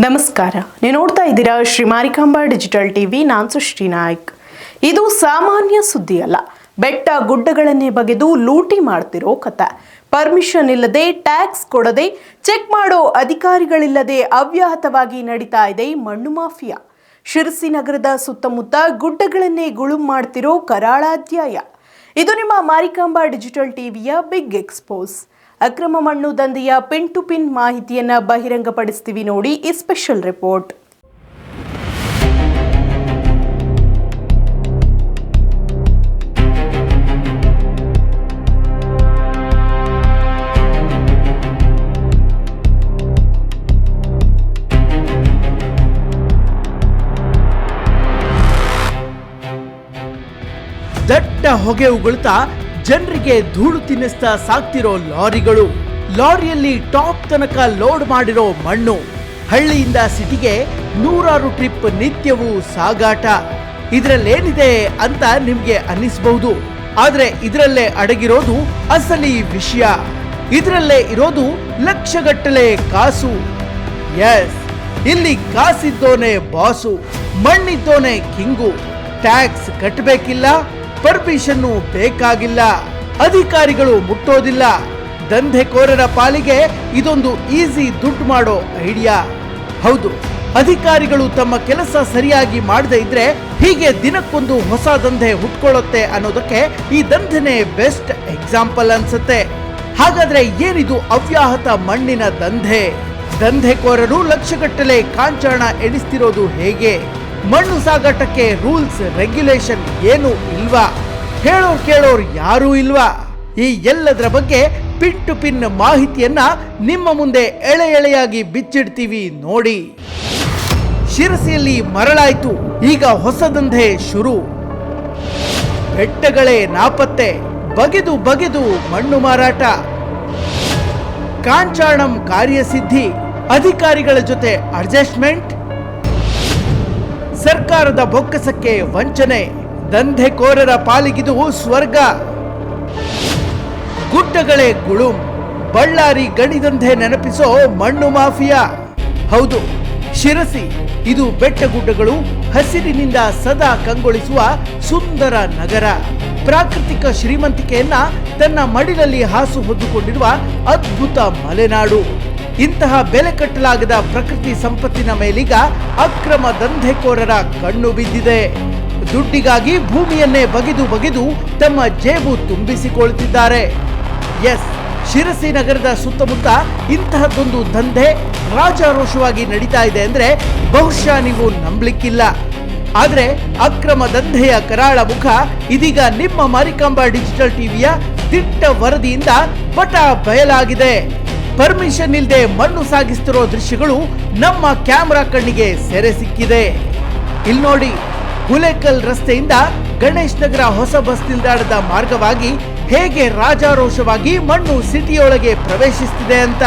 ನಮಸ್ಕಾರ. ನೀವು ನೋಡ್ತಾ ಇದ್ದೀರಾ ಶ್ರೀ ಮಾರಿಕಾಂಬಾ ಡಿಜಿಟಲ್ ಟಿವಿ. ನಾನು ಸುಷ್ಟಿ ನಾಯ್ಕ್. ಇದು ಸಾಮಾನ್ಯ ಸುದ್ದಿ ಅಲ್ಲ. ಬೆಟ್ಟ ಗುಡ್ಡಗಳನ್ನೇ ಬಗೆದು ಲೂಟಿ ಮಾಡ್ತಿರೋ ಕಥೆ ಪರ್ಮಿಷನ್ ಇಲ್ಲದೆ, ಟ್ಯಾಕ್ಸ್ ಕೊಡದೆ, ಚೆಕ್ ಮಾಡೋ ಅಧಿಕಾರಿಗಳಿಲ್ಲದೆ ಅವ್ಯಾಹತವಾಗಿ ನಡೀತಾ ಇದೆ ಮಣ್ಣು ಮಾಫಿಯಾ. ಶಿರಸಿ ನಗರದ ಸುತ್ತಮುತ್ತ ಗುಡ್ಡಗಳನ್ನೇ ಗುಳುಂ ಮಾಡ್ತಿರೋ ಕರಾಳ ಅಧ್ಯಾಯ ಇದು ನಿಮ್ಮ ಮಾರಿಕಾಂಬಾ ಡಿಜಿಟಲ್ ಟಿವಿಯ ಬಿಗ್ ಎಕ್ಸ್ಪೋಸ್. ಅಕ್ರಮ ಮಣ್ಣು ದಂಧೆಯ ಪಿನ್ ಟು ಪಿನ್ ಮಾಹಿತಿಯನ್ನ ಬಹಿರಂಗಪಡಿಸ್ತೀವಿ ನೋಡಿ ಈ ಸ್ಪೆಷಲ್ ರಿಪೋರ್ಟ್ ದಟ್ಟ ಹೊಗೆ ಉಗುಳ್ತಾ ಜನರಿಗೆ ಧೂಳು ತಿನ್ನಿಸ್ತಾ ಸಾಕ್ತಿರೋ ಲಾರಿಗಳು. ಲಾರಿಯಲ್ಲಿ ಟಾಪ್ ತನಕ ಲೋಡ್ ಮಾಡಿರೋ ಮಣ್ಣು. ಹಳ್ಳಿಯಿಂದ ಸಿಟಿಗೆ ನೂರಾರು ಟ್ರಿಪ್ ನಿತ್ಯವೂ ಸಾಗಾಟ. ಇದರಲ್ಲೇನಿದೆ ಅಂತ ನಿಮ್ಗೆ ಅನ್ನಿಸಬಹುದು. ಆದ್ರೆ ಇದರಲ್ಲೇ ಅಡಗಿರೋದು ಅಸಲಿ ವಿಷಯ. ಇದರಲ್ಲೇ ಇರೋದು ಲಕ್ಷಗಟ್ಟಲೆ ಕಾಸು. ಎಸ್ ಇಲ್ಲಿ ಕಾಸಿದ್ದೋನೆ ಬಾಸು. ಮಣ್ಣಿದ್ದೋನೆ ಕಿಂಗು. ಟ್ಯಾಕ್ಸ್ ಕಟ್ಟಬೇಕಿಲ್ಲ ಪರ್ಮಿಷನ್ನು ಬೇಕಾಗಿಲ್ಲ. ಅಧಿಕಾರಿಗಳು ಮುಟ್ಟೋದಿಲ್ಲ. ದಂಧೆಕೋರರ ಪಾಲಿಗೆ ಇದೊಂದು ಈಸಿ ದುಡ್ಡು ಮಾಡೋ ಐಡಿಯಾ. ಹೌದು, ಅಧಿಕಾರಿಗಳು ತಮ್ಮ ಕೆಲಸ ಸರಿಯಾಗಿ ಮಾಡದೇ ಇದ್ರೆ ಹೀಗೆ ದಿನಕ್ಕೊಂದು ಹೊಸ ದಂಧೆ ಹುಟ್ಕೊಳ್ಳುತ್ತೆ ಅನ್ನೋದಕ್ಕೆ ಈ ದಂಧೆನೇ ಬೆಸ್ಟ್ ಎಕ್ಸಾಂಪಲ್ ಅನ್ಸುತ್ತೆ. ಹಾಗಾದ್ರೆ ಏನಿದು ಅವ್ಯಾಹತ ಮಣ್ಣಿನ ದಂಧೆ? ದಂಧೆಕೋರರು ಲಕ್ಷಗಟ್ಟಲೆ ಕಾಂಚಾಣ ಎಣಿಸ್ತಿರೋದು ಹೇಗೆ? ಮಣ್ಣು ಸಾಗಾಟಕ್ಕೆ ರೂಲ್ಸ್ ರೆಗ್ಯುಲೇಷನ್ ಏನು ಇಲ್ವಾ? ಹೇಳೋರ್ ಕೇಳೋರು ಯಾರೂ ಇಲ್ವಾ? ಈ ಎಲ್ಲದರ ಬಗ್ಗೆ ಪಿನ್ ಟು ಪಿನ್ ಮಾಹಿತಿಯನ್ನ ನಿಮ್ಮ ಮುಂದೆ ಎಳೆ ಎಳೆಯಾಗಿ ಬಿಚ್ಚಿಡ್ತೀವಿ ನೋಡಿ. ಶಿರಸಿಯಲ್ಲಿ ಮರಳಾಯ್ತು, ಈಗ ಹೊಸ ದಂಧೆ ಶುರು. ಬೆಟ್ಟಗಳೇ ನಾಪತ್ತೆ, ಬಗೆದು ಬಗೆದು ಮಣ್ಣು ಮಾರಾಟ. ಕಾಂಚಾಣಂ ಕಾರ್ಯಸಿದ್ಧಿ, ಅಧಿಕಾರಿಗಳ ಜೊತೆ ಅಡ್ಜಸ್ಟ್ಮೆಂಟ್ ಸರ್ಕಾರದ ಬೊಕ್ಕಸಕ್ಕೆ ವಂಚನೆ. ದಂಧೆಕೋರರ ಪಾಲಿಗಿದು ಸ್ವರ್ಗ. ಗುಡ್ಡಗಳೇ ಗುಳುಂ. ಬಳ್ಳಾರಿ ಗಣಿದಂಧೆ ನೆನಪಿಸೋ ಮಣ್ಣು ಮಾಫಿಯಾ. ಹೌದು, ಶಿರಸಿ. ಇದು ಬೆಟ್ಟ ಗುಡ್ಡಗಳು ಹಸಿರಿನಿಂದ ಸದಾ ಕಂಗೊಳಿಸುವ ಸುಂದರ ನಗರ. ಪ್ರಾಕೃತಿಕ ಶ್ರೀಮಂತಿಕೆಯನ್ನ ತನ್ನ ಮಡಿಲಲ್ಲಿ ಹಾಸು ಹೊದ್ದುಕೊಂಡಿರುವ ಅದ್ಭುತ ಮಲೆನಾಡು. ಇಂತಹ ಬೆಲೆ ಕಟ್ಟಲಾಗದ ಪ್ರಕೃತಿ ಸಂಪತ್ತಿನ ಮೇಲೀಗ ಅಕ್ರಮ ದಂಧೆಕೋರರ ಕಣ್ಣು ಬಿದ್ದಿದೆ. ದುಡ್ಡಿಗಾಗಿ ಭೂಮಿಯನ್ನೇ ಬಗೆದು ಬಗೆದು ತಮ್ಮ ಜೇಬು ತುಂಬಿಸಿಕೊಳ್ಳುತ್ತಿದ್ದಾರೆ ಎಸ್ ಶಿರಸಿ ನಗರದ ಸುತ್ತಮುತ್ತ ಇಂತಹದ್ದೊಂದು ದಂಧೆ ರಾಜಾರೋಷವಾಗಿ ನಡೀತಾ ಇದೆ ಅಂದ್ರೆ ಬಹುಶಃ ನೀವು ನಂಬಲಿಕ್ಕಿಲ್ಲ. ಆದ್ರೆ ಅಕ್ರಮ ದಂಧೆಯ ಕರಾಳ ಮುಖ ಇದೀಗ ನಿಮ್ಮ ಮಾರಿಕಾಂಬಾ ಡಿಜಿಟಲ್ ಟಿವಿಯ ದಿಟ್ಟ ವರದಿಯಿಂದ ಪಟ ಬಯಲಾಗಿದೆ. ಪರ್ಮಿಷನ್ ಇಲ್ಲದೆ ಮಣ್ಣು ಸಾಗಿಸ್ತಿರೋ ದೃಶ್ಯಗಳು ನಮ್ಮ ಕ್ಯಾಮೆರಾ ಕಣ್ಣಿಗೆ ಸೆರೆ ಸಿಕ್ಕಿದೆ. ಇಲ್ಲಿ ನೋಡಿ, ಹುಲೇಕಲ್ ರಸ್ತೆಯಿಂದ ಗಣೇಶ್ ನಗರ ಹೊಸ ಬಸ್ ನಿಲ್ದಾಣದ ಮಾರ್ಗವಾಗಿ ಹೇಗೆ ರಾಜಾರೋಷವಾಗಿ ಮಣ್ಣು ಸಿಟಿಯೊಳಗೆ ಪ್ರವೇಶಿಸುತ್ತಿದೆ ಅಂತ.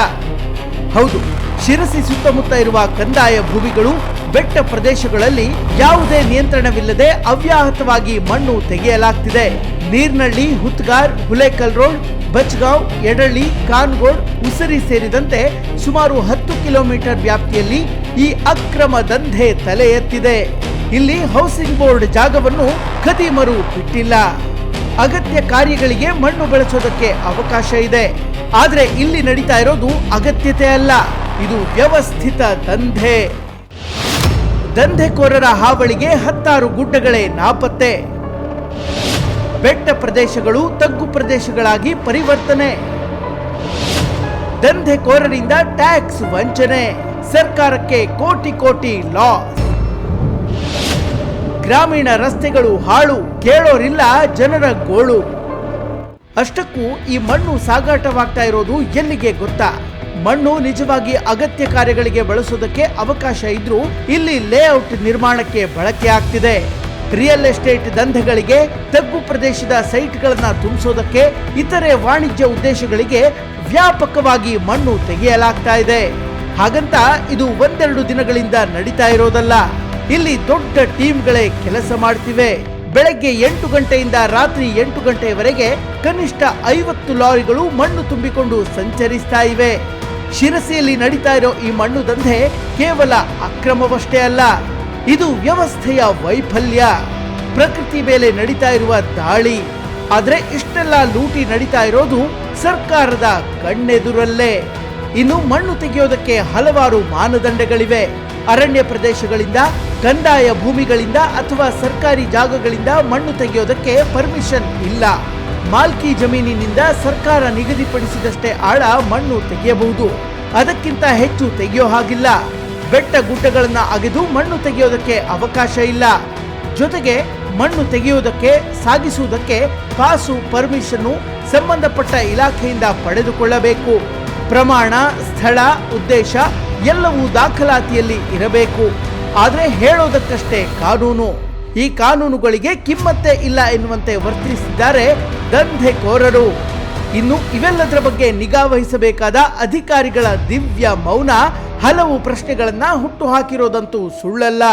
ಹೌದು, ಶಿರಸಿ ಸುತ್ತಮುತ್ತ ಇರುವ ಕಂದಾಯ ಭೂಮಿಗಳು ಬೆಟ್ಟ ಪ್ರದೇಶಗಳಲ್ಲಿ ಯಾವುದೇ ನಿಯಂತ್ರಣವಿಲ್ಲದೆ ಅವ್ಯಾಹತವಾಗಿ ಮಣ್ಣು ತೆಗೆಯಲಾಗ್ತಿದೆ. ನೀರ್ನಳ್ಳಿ, ಹುತ್ಗಾರ್, ಹುಲೇಕಲ್ ರೋಡ್ ಬಚ್ಗಾಂವ್, ಎಡಳ್ಳಿ, ಕಾನ್ಗೋಡ್ ಉಸರಿ ಸೇರಿದಂತೆ ಸುಮಾರು ಹತ್ತು ಕಿಲೋಮೀಟರ್ ವ್ಯಾಪ್ತಿಯಲ್ಲಿ ಈ ಅಕ್ರಮ ದಂಧೆ ತಲೆ ಎತ್ತಿದೆ ಇಲ್ಲಿ ಹೌಸಿಂಗ್ ಬೋರ್ಡ್ ಜಾಗವನ್ನು ಖದೀಮರು ಬಿಟ್ಟಿಲ್ಲ. ಅಗತ್ಯ ಕಾರ್ಯಗಳಿಗೆ ಮಣ್ಣು ಬಳಸೋದಕ್ಕೆ ಅವಕಾಶ ಇದೆ. ಆದ್ರೆ ಇಲ್ಲಿ ನಡೀತಾ ಇರೋದು ಅಗತ್ಯತೆ ಅಲ್ಲ. ಇದು ವ್ಯವಸ್ಥಿತ ದಂಧೆ. ದಂಧೆಕೋರರ ಹಾವಳಿಗೆ ಹತ್ತಾರು ಗುಡ್ಡಗಳೇ ನಾಪತ್ತೆ. ಬೆಟ್ಟ ಪ್ರದೇಶಗಳು ತಗ್ಗು ಪ್ರದೇಶಗಳಾಗಿ ಪರಿವರ್ತನೆ. ದಂಧೆಕೋರರಿಂದ ಟ್ಯಾಕ್ಸ್ ವಂಚನೆ. ಸರ್ಕಾರಕ್ಕೆ ಕೋಟಿ ಕೋಟಿ ಲಾಸ್. ಗ್ರಾಮೀಣ ರಸ್ತೆಗಳು ಹಾಳು, ಕೇಳೋರಿಲ್ಲ ಜನರ ಗೋಳು. ಅಷ್ಟಕ್ಕೂ ಈ ಮಣ್ಣು ಸಾಗಾಟವಾಗ್ತಾ ಇರೋದು ಎಲ್ಲಿಗೆ ಗೊತ್ತಾ? ಮಣ್ಣು ನಿಜವಾಗಿ ಅಗತ್ಯ ಕಾರ್ಯಗಳಿಗೆ ಬಳಸೋದಕ್ಕೆ ಅವಕಾಶ ಇದ್ರೂ ಇಲ್ಲಿ ಲೇಔಟ್ ನಿರ್ಮಾಣಕ್ಕೆ ಬಳಕೆ ಆಗ್ತಿದೆ. ರಿಯಲ್ ಎಸ್ಟೇಟ್ ದಂಧೆಗಳಿಗೆ, ತಗ್ಗು ಪ್ರದೇಶದ ಸೈಟ್ಗಳನ್ನು ತುಂಬಿಸೋದಕ್ಕೆ, ಇತರೆ ವಾಣಿಜ್ಯ ಉದ್ದೇಶಗಳಿಗೆ ವ್ಯಾಪಕವಾಗಿ ಮಣ್ಣು ತೆಗೆಯಲಾಗ್ತಾ ಇದೆ. ಹಾಗಂತ ಇದು ಒಂದೆರಡು ದಿನಗಳಿಂದ ನಡೀತಾ ಇರೋದಲ್ಲ. ಇಲ್ಲಿ ದೊಡ್ಡ ಟೀಮ್ಗಳೇ ಕೆಲಸ ಮಾಡ್ತಿವೆ. ಬೆಳಗ್ಗೆ ಎಂಟು ಗಂಟೆಯಿಂದ ರಾತ್ರಿ ಎಂಟು ಗಂಟೆಯವರೆಗೆ ಕನಿಷ್ಠ ಐವತ್ತು ಲಾರಿಗಳು ಮಣ್ಣು ತುಂಬಿಕೊಂಡು ಸಂಚರಿಸ್ತಾ ಇವೆ. ಶಿರಸಿಯಲ್ಲಿ ನಡೀತಾ ಇರೋ ಈ ಮಣ್ಣು ದಂಧೆ ಕೇವಲ ಅಕ್ರಮವಷ್ಟೇ ಅಲ್ಲ. ಇದು ವ್ಯವಸ್ಥೆಯ ವೈಫಲ್ಯ. ಪ್ರಕೃತಿ ಮೇಲೆ ನಡೀತಾ ಇರುವ ದಾಳಿ. ಆದ್ರೆ ಇಷ್ಟೆಲ್ಲ ಲೂಟಿ ನಡೀತಾ ಇರೋದು ಸರ್ಕಾರದ ಕಣ್ಣೆದುರಲ್ಲೇ. ಇನ್ನು ಮಣ್ಣು ತೆಗೆಯೋದಕ್ಕೆ ಹಲವಾರು ಮಾನದಂಡಗಳಿವೆ. ಅರಣ್ಯ ಪ್ರದೇಶಗಳಿಂದ, ಕಂದಾಯ ಭೂಮಿಗಳಿಂದ ಅಥವಾ ಸರ್ಕಾರಿ ಜಾಗಗಳಿಂದ ಮಣ್ಣು ತೆಗೆಯೋದಕ್ಕೆ ಪರ್ಮಿಷನ್ ಇಲ್ಲ. ಮಾಲ್ಕಿ ಜಮೀನಿನಿಂದ ಸರ್ಕಾರ ನಿಗದಿಪಡಿಸಿದಷ್ಟೇ ಆಳ ಮಣ್ಣು ತೆಗೆಯಬಹುದು. ಅದಕ್ಕಿಂತ ಹೆಚ್ಚು ತೆಗೆಯೋ ಹಾಗಿಲ್ಲ. ಬೆಟ್ಟ ಗುಡ್ಡಗಳನ್ನು ಅಗೆದು ಮಣ್ಣು ತೆಗೆಯೋದಕ್ಕೆ ಅವಕಾಶ ಇಲ್ಲ. ಜೊತೆಗೆ ಮಣ್ಣು ತೆಗೆಯುವುದಕ್ಕೆ, ಸಾಗಿಸುವುದಕ್ಕೆ ಪಾಸು ಪರ್ಮಿಷನ್ನು ಸಂಬಂಧಪಟ್ಟ ಇಲಾಖೆಯಿಂದ ಪಡೆದುಕೊಳ್ಳಬೇಕು. ಪ್ರಮಾಣ, ಸ್ಥಳ, ಉದ್ದೇಶ ಎಲ್ಲವೂ ದಾಖಲಾತಿಯಲ್ಲಿ ಇರಬೇಕು. ಆದರೆ ಹೇಳೋದಕ್ಕಷ್ಟೇ ಕಾನೂನು. ಈ ಕಾನೂನುಗಳಿಗೆ ಕಿಮ್ಮತ್ತೇ ಇಲ್ಲ ಎನ್ನುವಂತೆ ವರ್ತಿಸಿದ್ದಾರೆ ದಂಧೆಕೋರರು. ಇನ್ನು ಇವೆಲ್ಲದರ ಬಗ್ಗೆ ನಿಗಾ ವಹಿಸಬೇಕಾದ ಅಧಿಕಾರಿಗಳ ದಿವ್ಯ ಮೌನ ಹಲವು ಪ್ರಶ್ನೆಗಳನ್ನ ಹುಟ್ಟು ಹಾಕಿರೋದಂತೂ ಸುಳ್ಳಲ್ಲ.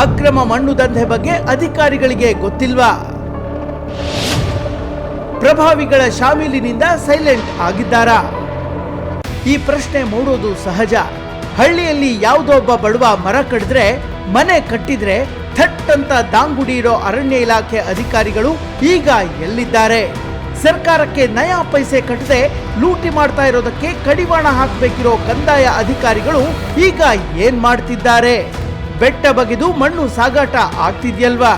ಅಕ್ರಮ ಮಣ್ಣು ದಂಧೆ ಬಗ್ಗೆ ಅಧಿಕಾರಿಗಳಿಗೆ ಗೊತ್ತಿಲ್ವಾ? ಪ್ರಭಾವಿಗಳ ಶಾಮೀಲಿನಿಂದ ಸೈಲೆಂಟ್ ಆಗಿದ್ದಾರಾ? ಈ ಪ್ರಶ್ನೆ ಮೂಡೋದು ಸಹಜ. ಹಳ್ಳಿಯಲ್ಲಿ ಯಾವುದೋ ಒಬ್ಬ ಬಡವ ಮರ ಕಡಿದ್ರೆ, ಮನೆ ಕಟ್ಟಿದ್ರೆ ಥಟ್ ಅಂತ ದಾಂಗುಡಿ ಇರೋ ಅರಣ್ಯ ಇಲಾಖೆ ಅಧಿಕಾರಿಗಳು ಈಗ ಎಲ್ಲಿದ್ದಾರೆ? ಸರ್ಕಾರಕ್ಕೆ ನಯಾ ಪೈಸೆ ಕಟ್ಟದೆ ಲೂಟಿ ಮಾಡ್ತಾ ಇರೋದಕ್ಕೆ ಕಡಿವಾಣ ಹಾಕಬೇಕಿರೋ ಕಂದಾಯ ಅಧಿಕಾರಿಗಳು ಈಗ ಏನ್ ಮಾಡ್ತಿದ್ದಾರೆ? ಬೆಟ್ಟ ಬಗೆದು ಮಣ್ಣು ಸಾಗಾಟ ಆಗ್ತಿದೆಯಲ್ವಾ?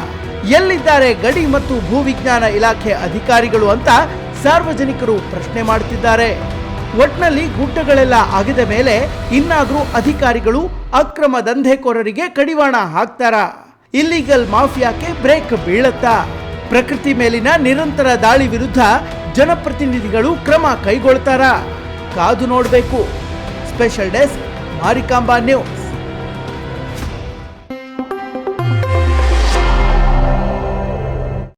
ಎಲ್ಲಿದ್ದಾರೆ ಗಡಿ ಮತ್ತು ಭೂವಿಜ್ಞಾನ ಇಲಾಖೆ ಅಧಿಕಾರಿಗಳು ಅಂತ ಸಾರ್ವಜನಿಕರು ಪ್ರಶ್ನೆ ಮಾಡ್ತಿದ್ದಾರೆ. ಒಟ್ನಲ್ಲಿ ಗುಡ್ಡಗಳೆಲ್ಲ ಆಗಿದ ಮೇಲೆ ಇನ್ನಾದರೂ ಅಧಿಕಾರಿಗಳು ಅಕ್ರಮ ದಂಧೆಕೋರರಿಗೆ ಕಡಿವಾಣ ಹಾಕ್ತಾರಾ? ಇಲ್ಲಿಗಲ್ ಮಾಫಿಯಾಕ್ಕೆ ಬ್ರೇಕ್ ಬೀಳತ್ತಾ? ಪ್ರಕೃತಿ ಮೇಲಿನ ನಿರಂತರ ದಾಳಿ ವಿರುದ್ಧ ಜನಪ್ರತಿನಿಧಿಗಳು ಕ್ರಮ ಕೈಗೊಳ್ತಾರಾ. ಕಾದು ನೋಡಬೇಕು. Special desk Marikamba news.